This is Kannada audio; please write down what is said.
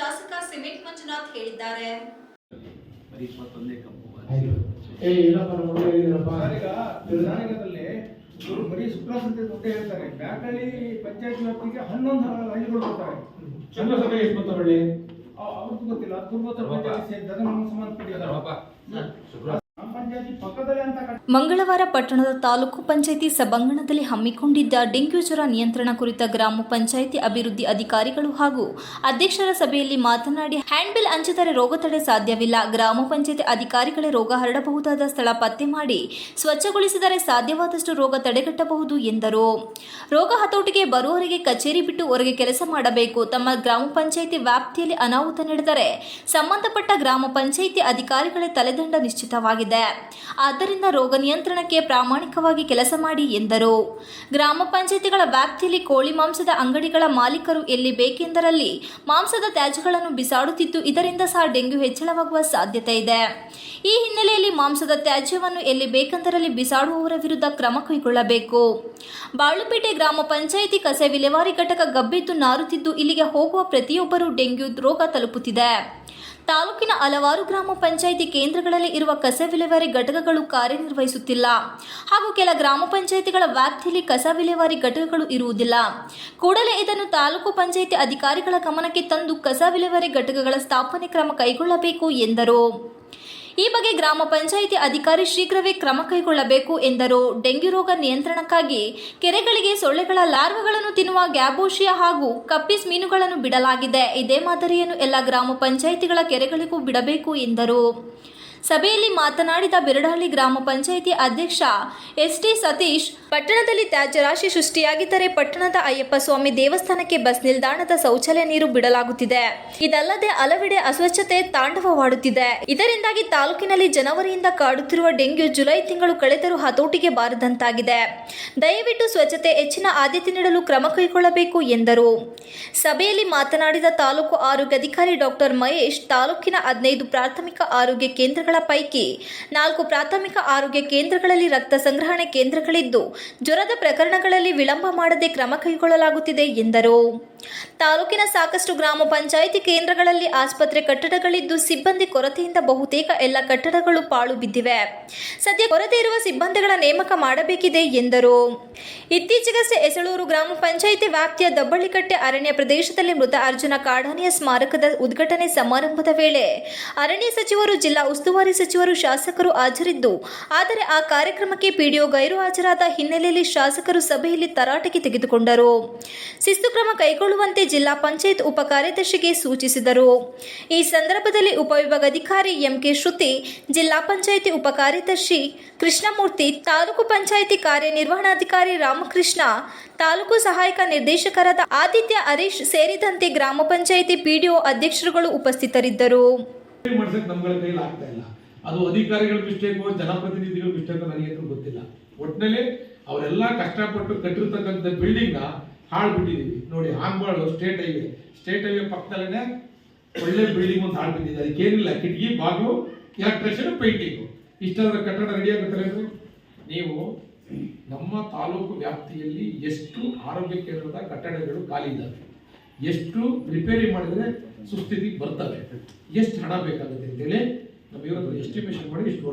ಶಾಸಕ ಸಿಮೆಂಟ್ ಮಂಜುನಾಥ್ ಹೇಳಿದ್ದಾರೆ. ಬರೀ ಸುಪ್ರಾಸ್ ಅಂತ ದೊಡ್ಡ ಹೇಳ್ತಾರೆ. ಬ್ಯಾಟಳಿ ಪಂಚಾಯತ್ ವ್ಯಾಪ್ತಿಗೆ ಹನ್ನೊಂದು ಹಳ್ಳಿಗಳು ಬರ್ತಾರೆ ಚಂದ್ರಸಭೆ ಎಷ್ಟು ಅವ್ರಿಗೂ ಗೊತ್ತಿಲ್ಲ. ಅದು ಪೂರ್ವೋತ್ತರ ಪಂಚಾಯತ್ ಸೇರಿದಾಗ ನಮಗೆ ಸಂಬಂಧಪಟ್ಟಿದ್ದಾರೆ. ಮಂಗಳವಾರ ಪಟ್ಟಣದ ತಾಲೂಕು ಪಂಚಾಯಿತಿ ಸಭಾಂಗಣದಲ್ಲಿ ಹಮ್ಮಿಕೊಂಡಿದ್ದ ಡೆಂಗ್ಯೂ ಜ್ವರ ನಿಯಂತ್ರಣ ಕುರಿತ ಗ್ರಾಮ ಪಂಚಾಯಿತಿ ಅಭಿವೃದ್ಧಿ ಅಧಿಕಾರಿಗಳು ಹಾಗೂ ಅಧ್ಯಕ್ಷರ ಸಭೆಯಲ್ಲಿ ಮಾತನಾಡಿ, ಹ್ಯಾಂಡ್ಬಿಲ್ ಹಂಚಿದರೆ ರೋಗ ತಡೆ ಸಾಧ್ಯವಿಲ್ಲ. ಗ್ರಾಮ ಪಂಚಾಯಿತಿ ಅಧಿಕಾರಿಗಳೇ ರೋಗ ಹರಡಬಹುದಾದ ಸ್ಥಳ ಪತ್ತೆ ಮಾಡಿ, ಸ್ವಚ್ಛಗೊಳಿಸಿದರೆ ಸಾಧ್ಯವಾದಷ್ಟು ರೋಗ ತಡೆಗಟ್ಟಬಹುದು ಎಂದರು. ರೋಗ ಹತೋಟಿಗೆ ಬರುವವರಿಗೆ ಕಚೇರಿ ಬಿಟ್ಟು ಹೊರಗೆ ಕೆಲಸ ಮಾಡಬೇಕು. ತಮ್ಮ ಗ್ರಾಮ ಪಂಚಾಯಿತಿ ವ್ಯಾಪ್ತಿಯಲ್ಲಿ ಅನಾಹುತ ನಡೆದರೆ ಸಂಬಂಧಪಟ್ಟ ಗ್ರಾಮ ಪಂಚಾಯಿತಿ ಅಧಿಕಾರಿಗಳೇ ತಲೆದಂಡ ನಿಶ್ಚಿತವಾಗಿದೆ. ಆದ್ದರಿಂದ ರೋಗ ನಿಯಂತ್ರಣಕ್ಕೆ ಪ್ರಾಮಾಣಿಕವಾಗಿ ಕೆಲಸ ಮಾಡಿ ಎಂದರು. ಗ್ರಾಮ ಪಂಚಾಯಿತಿಗಳ ವ್ಯಾಪ್ತಿಯಲ್ಲಿ ಕೋಳಿ ಮಾಂಸದ ಅಂಗಡಿಗಳ ಮಾಲೀಕರು ಎಲ್ಲಿ ಬೇಕೆಂದರಲ್ಲಿ ಮಾಂಸದ ತ್ಯಾಜ್ಯಗಳನ್ನು ಬಿಸಾಡುತ್ತಿದ್ದು ಇದರಿಂದ ಸಹ ಡೆಂಗ್ಯೂ ಹೆಚ್ಚಳವಾಗುವ ಸಾಧ್ಯತೆ ಇದೆ. ಈ ಹಿನ್ನೆಲೆಯಲ್ಲಿ ಮಾಂಸದ ತ್ಯಾಜ್ಯವನ್ನು ಎಲ್ಲಿ ಬೇಕೆಂದರಲ್ಲಿ ಬಿಸಾಡುವವರ ವಿರುದ್ಧ ಕ್ರಮ ಕೈಗೊಳ್ಳಬೇಕು. ಬಾಳುಪೇಟೆ ಗ್ರಾಮ ಪಂಚಾಯಿತಿ ಕಸ ವಿಲೇವಾರಿ ಘಟಕ ಗಬ್ಬೆದ್ದು ನಾರುತ್ತಿದ್ದು ಇಲ್ಲಿಗೆ ಹೋಗುವ ಪ್ರತಿಯೊಬ್ಬರೂ ಡೆಂಗ್ಯೂ ರೋಗ ತಲುಪುತ್ತಿದೆ. ತಾಲೂಕಿನ ಹಲವಾರು ಗ್ರಾಮ ಪಂಚಾಯಿತಿ ಕೇಂದ್ರಗಳಲ್ಲಿ ಇರುವ ಕಸ ವಿಲೇವಾರಿ ಘಟಕಗಳು ಕಾರ್ಯನಿರ್ವಹಿಸುತ್ತಿಲ್ಲ. ಹಾಗೂ ಕೆಲ ಗ್ರಾಮ ಪಂಚಾಯಿತಿಗಳ ವ್ಯಾಪ್ತಿಯಲ್ಲಿ ಕಸ ವಿಲೇವಾರಿ ಘಟಕಗಳು ಇರುವುದಿಲ್ಲ. ಕೂಡಲೇ ಇದನ್ನು ತಾಲೂಕು ಪಂಚಾಯಿತಿ ಅಧಿಕಾರಿಗಳ ಗಮನಕ್ಕೆ ತಂದು ಕಸ ವಿಲೇವಾರಿ ಘಟಕಗಳ ಸ್ಥಾಪನೆ ಕ್ರಮ ಕೈಗೊಳ್ಳಬೇಕು ಎಂದರು. ಈ ಬಗ್ಗೆ ಗ್ರಾಮ ಪಂಚಾಯಿತಿ ಅಧಿಕಾರಿ ಶೀಘ್ರವೇ ಕ್ರಮ ಕೈಗೊಳ್ಳಬೇಕು ಎಂದರು. ಡೆಂಗ್ಯೂ ರೋಗ ನಿಯಂತ್ರಣಕ್ಕಾಗಿ ಕೆರೆಗಳಿಗೆ ಸೊಳ್ಳೆಗಳ ಲಾರ್ವಗಳನ್ನು ತಿನ್ನುವ ಗ್ಯಾಬೋಶಿಯಾ ಹಾಗೂ ಕಪ್ಪಿಸ್ ಮೀನುಗಳನ್ನು ಬಿಡಲಾಗಿದೆ. ಇದೇ ಮಾದರಿಯನ್ನು ಎಲ್ಲ ಗ್ರಾಮ ಪಂಚಾಯಿತಿಗಳ ಕೆರೆಗಳಿಗೂ ಬಿಡಬೇಕು ಎಂದರು. ಸಭೆಯಲ್ಲಿ ಮಾತನಾಡಿದ ಬಿರಡಹಳ್ಳಿ ಗ್ರಾಮ ಪಂಚಾಯಿತಿ ಅಧ್ಯಕ್ಷ ಎಸ್ ಟಿ ಸತೀಶ್, ಪಟ್ಟಣದಲ್ಲಿ ತ್ಯಾಜ್ಯ ರಾಶಿ ಸೃಷ್ಟಿಯಾಗಿದ್ದರೆ ಪಟ್ಟಣದ ಅಯ್ಯಪ್ಪ ಸ್ವಾಮಿ ದೇವಸ್ಥಾನಕ್ಕೆ ಬಸ್ ನಿಲ್ದಾಣದ ಶೌಚಾಲಯ ನೀರು ಬಿಡಲಾಗುತ್ತಿದೆ. ಇದಲ್ಲದೆ ಹಲವೆಡೆ ಅಸ್ವಚ್ಛತೆ ತಾಂಡವವಾಡುತ್ತಿದೆ. ಇದರಿಂದಾಗಿ ತಾಲೂಕಿನಲ್ಲಿ ಜನವರಿಯಿಂದ ಕಾಡುತ್ತಿರುವ ಡೆಂಗ್ಯೂ ಜುಲೈ ತಿಂಗಳು ಕಳೆದರೂ ಹತೋಟಿಗೆ ಬಾರದಂತಾಗಿದೆ. ದಯವಿಟ್ಟು ಸ್ವಚ್ಛತೆ ಹೆಚ್ಚಿನ ಆದ್ಯತೆ ನೀಡಲು ಕ್ರಮ ಕೈಗೊಳ್ಳಬೇಕು ಎಂದರು. ಸಭೆಯಲ್ಲಿ ಮಾತನಾಡಿದ ತಾಲೂಕು ಆರೋಗ್ಯಾಧಿಕಾರಿ ಡಾಕ್ಟರ್ ಮಹೇಶ್, ತಾಲೂಕಿನ ಹದಿನೈದು ಪ್ರಾಥಮಿಕ ಆರೋಗ್ಯ ಕೇಂದ್ರಗಳ ಪೈಕಿ ನಾಲ್ಕು ಪ್ರಾಥಮಿಕ ಆರೋಗ್ಯ ಕೇಂದ್ರಗಳಲ್ಲಿ ರಕ್ತ ಸಂಗ್ರಹಣೆ ಕೇಂದ್ರಗಳಿದ್ದು, ಜ್ವರದ ಪ್ರಕರಣಗಳಲ್ಲಿ ವಿಳಂಬ ಮಾಡದೆ ಕ್ರಮ ಕೈಗೊಳ್ಳಲಾಗುತ್ತಿದೆ ಎಂದರು. ತಾಲೂಕಿನ ಸಾಕಷ್ಟು ಗ್ರಾಮ ಪಂಚಾಯಿತಿ ಕೇಂದ್ರಗಳಲ್ಲಿ ಆಸ್ಪತ್ರೆ ಕಟ್ಟಡಗಳಿದ್ದು ಸಿಬ್ಬಂದಿ ಕೊರತೆಯಿಂದ ಬಹುತೇಕ ಎಲ್ಲ ಕಟ್ಟಡಗಳು ಪಾಳು ಬಿದ್ದಿವೆ. ಸದ್ಯ ಕೊರತೆ ಇರುವ ಸಿಬ್ಬಂದಿಗಳ ನೇಮಕ ಮಾಡಬೇಕಿದೆ ಎಂದರು. ಇತ್ತೀಚೆಗಷ್ಟೇ ಎಸಳೂರು ಗ್ರಾಮ ಪಂಚಾಯಿತಿ ವ್ಯಾಪ್ತಿಯ ದಬ್ಬಳ್ಳಿಕಟ್ಟೆ ಅರಣ್ಯ ಪ್ರದೇಶದಲ್ಲಿ ಮೃತ ಅರ್ಜುನ ಕಾಡಾನೆಯ ಸ್ಮಾರಕದ ಉದ್ಘಾಟನೆ ಸಮಾರಂಭದ ವೇಳೆ ಅರಣ್ಯ ಸಚಿವರು, ಜಿಲ್ಲಾ ಉಸ್ತುವಾರಿ ಸಚಿವರು, ಶಾಸಕರು ಹಾಜರಿದ್ದು, ಆದರೆ ಆ ಕಾರ್ಯಕ್ರಮಕ್ಕೆ ಪಿಡಿಒ ಗೈರು ಹಾಜರಾದ ಹಿನ್ನೆಲೆಯಲ್ಲಿ ಶಾಸಕರು ಸಭೆಯಲ್ಲಿ ತರಾಟೆಗೆ ತೆಗೆದುಕೊಂಡರು. ಶಿಸ್ತು ಕ್ರಮ ಕೈಗೊಳ್ಳುವಂತೆ ಜಿಲ್ಲಾ ಪಂಚಾಯತ್ ಉಪ ಕಾರ್ಯದರ್ಶಿಗೆ ಸೂಚಿಸಿದರು. ಈ ಸಂದರ್ಭದಲ್ಲಿ ಉಪವಿಭಾಗಾಧಿಕಾರಿ ಎಂಕೆ ಶ್ರುತಿ, ಜಿಲ್ಲಾ ಪಂಚಾಯಿತಿ ಉಪ ಕಾರ್ಯದರ್ಶಿ ಕೃಷ್ಣಮೂರ್ತಿ, ತಾಲೂಕು ಪಂಚಾಯಿತಿ ಕಾರ್ಯನಿರ್ವಹಣಾಧಿಕಾರಿ ರಾಮಕೃಷ್ಣ, ತಾಲೂಕು ಸಹಾಯಕ ನಿರ್ದೇಶಕರಾದ ಆದಿತ್ಯ ಹರೀಶ್ ಸೇರಿದಂತೆ ಗ್ರಾಮ ಪಂಚಾಯಿತಿ ಪಿಡಿಒ ಅಧ್ಯಕ್ಷರುಗಳು ಉಪಸ್ಥಿತರಿದ್ದರು. ಅದು ಅಧಿಕಾರಿಗಳ ಮಿಸ್ಟೇಕು, ಜನಪ್ರತಿನಿಧಿಗಳ ಮಿಸ್ಟೇಕು ನನಗೆ ಗೊತ್ತಿಲ್ಲ. ಒಟ್ಟಿನಲ್ಲಿ ಅವರೆಲ್ಲ ಕಷ್ಟಪಟ್ಟು ಕಟ್ಟಿರ್ತಕ್ಕಂಥ ಬಿಲ್ಡಿಂಗ್ ನ ಹಾಳು ಬಿಟ್ಟಿದೀವಿ ನೋಡಿ ಆಗ್ಬಾಳು ಸ್ಟೇಟ್ ಹೈವೇ ಸ್ಟೇಟ್ ಹೈವೇ ಪಕ್ಕದಲ್ಲೇ ಒಳ್ಳೆ ಬಿಲ್ಡಿಂಗ್ ಒಂದು ಹಾಳು ಬಿದ್ದಿದೆ ಅದಕ್ಕೇನಿಲ್ಲ ಕಿಟಕಿ, ಬಾಗಿಲು ಎಲೆಕ್ಟ್ರಿಷನ್ ಪೇಂಟಿಂಗು ಇಷ್ಟೆಲ್ಲ ಕಟ್ಟಡ ರೆಡಿ ಆಗುತ್ತಲ್ಲ ನೀವು ನಮ್ಮ ತಾಲೂಕು ವ್ಯಾಪ್ತಿಯಲ್ಲಿ ಎಷ್ಟು ಆರೋಗ್ಯ ಕೇಂದ್ರದ ಕಟ್ಟಡಗಳು ಖಾಲಿ ಇದ್ದಾವೆ? ಎಷ್ಟು ರಿಪೇರಿ ಮಾಡಿದರೆ ಸುಸ್ಥಿತಿಗೆ ಬರ್ತವೆ? ಎಷ್ಟು ಹಣ ಬೇಕಾಗುತ್ತೆ ಅಂತೇಳಿ ಇವತ್ತು ಎಸ್ಟಿಮೇಷನ್ ಮಾಡಿ ಇಷ್ಟು